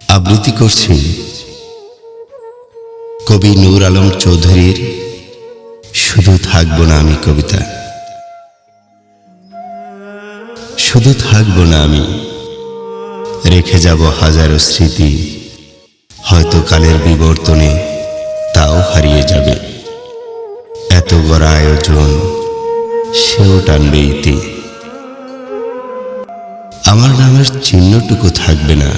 আবৃত্তি করছি কবি নূর আলম চৌধুরীর শুধু থাকব না আমি কবিতা। শুধু থাকব না আমি। রেখে যাব হাজারো স্মৃতি। হয়তো কালের বিবর্তনে তাও হারিয়ে যাবে। এত বড় আয়োজন, সেও টানবে ইতি। আমার নামের চিহ্নটুকু থাকবে না।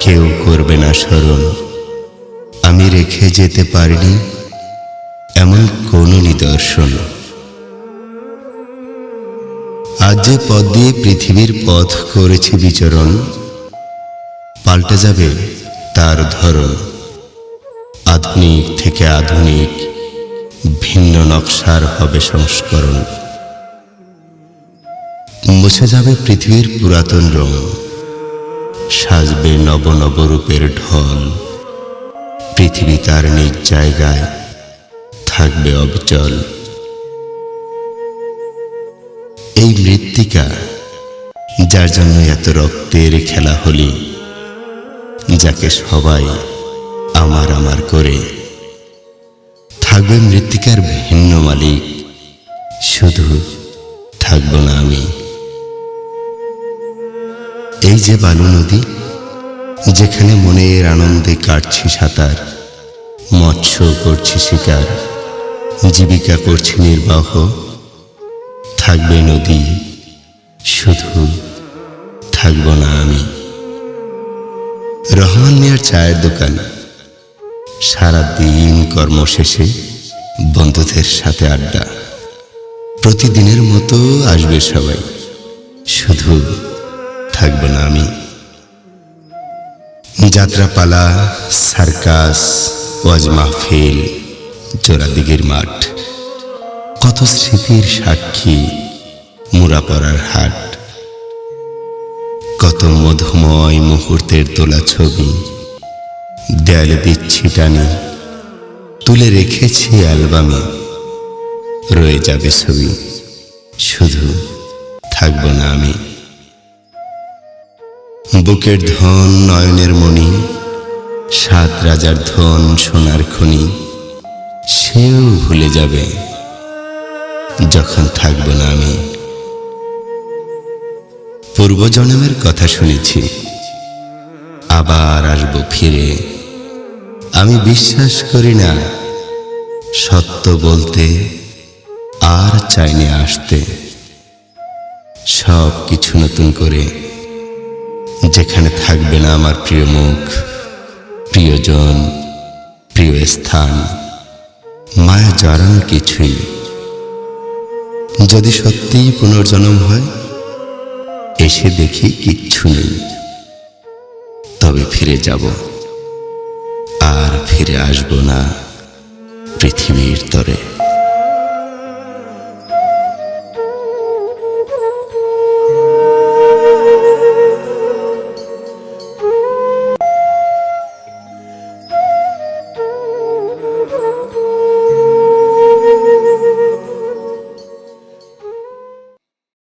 কেউ করবে না স্মরণ। আমি রেখে যেতে পারিনি এমন কোনো নিদর্শন। আজ যে পথ দিয়ে পৃথিবীর পথ করেছে বিচরণ। পাল্টে যাবে তার ধরন আধুনিক থেকে আধুনিক, ভিন্ন নকশার হবে সংস্করণ। মুছে যাবে পৃথিবীর পুরাতন রং। সাজবে নব নব রূপের ঢল। পৃথিবী তার নিজ জায়গায় থাকবে অবিচল। এই মৃত্তিকা, যার জন্য এত রক্তের খেলা হলি, যাকে সবাই আমার আমার করে। থাকবে মৃত্তিকার ভিন্ন মালিক, শুধু থাকব না আমি। এই যে বালু নদী, যেখানে মনের আনন্দে কাটছি সাঁতার, মৎস্য করছি শিকার, জীবিকা করছি নির্বাহ থাকবে নদী, শুধু থাকব না আমি। রহমান মিয়ার চায়ের দোকান সারা দিন কর্ম শেষে বন্ধুদের সাথে আড্ডা। প্রতিদিনের মতো আসবে সবাই, শুধু থাকব না আমি। যাত্রাপালা, সার্কাস, ওয়াজ মাহফিল, জোড়াদিগির মাঠ, কত স্মৃতির সাক্ষী মুরাপাড়ার হাট। কত মধুময় মুহূর্তের তোলা ছবি। দেয়ালে দিচ্ছি তুলে রেখেছি অ্যালবামে। রয়ে যাবে ছবি। শুধু থাকব না আমি। বুকের ধন নয়নের মণি। সাত রাজার ধন সোনার খনি। সেও ভুলে যাবে। যখন থাকব না আমি। পূর্বজন্মের কথা শুনেছি। আবার আসব ফিরে। আমি বিশ্বাস করি না, সত্য বলতে আর চাইনি আসতে। সব কিছু নতুন করে, যেখানে থাকবে না আমার প্রিয় মুখ, প্রিয়জন, প্রিয় স্থান, মায়া জড়ানো কিছুই। যদি সত্যিই পুনর্জন্ম হয় এসে দেখি কিচ্ছু নেই। তবে ফিরে যাব। আর ফিরে আসব না পৃথিবীর তরে।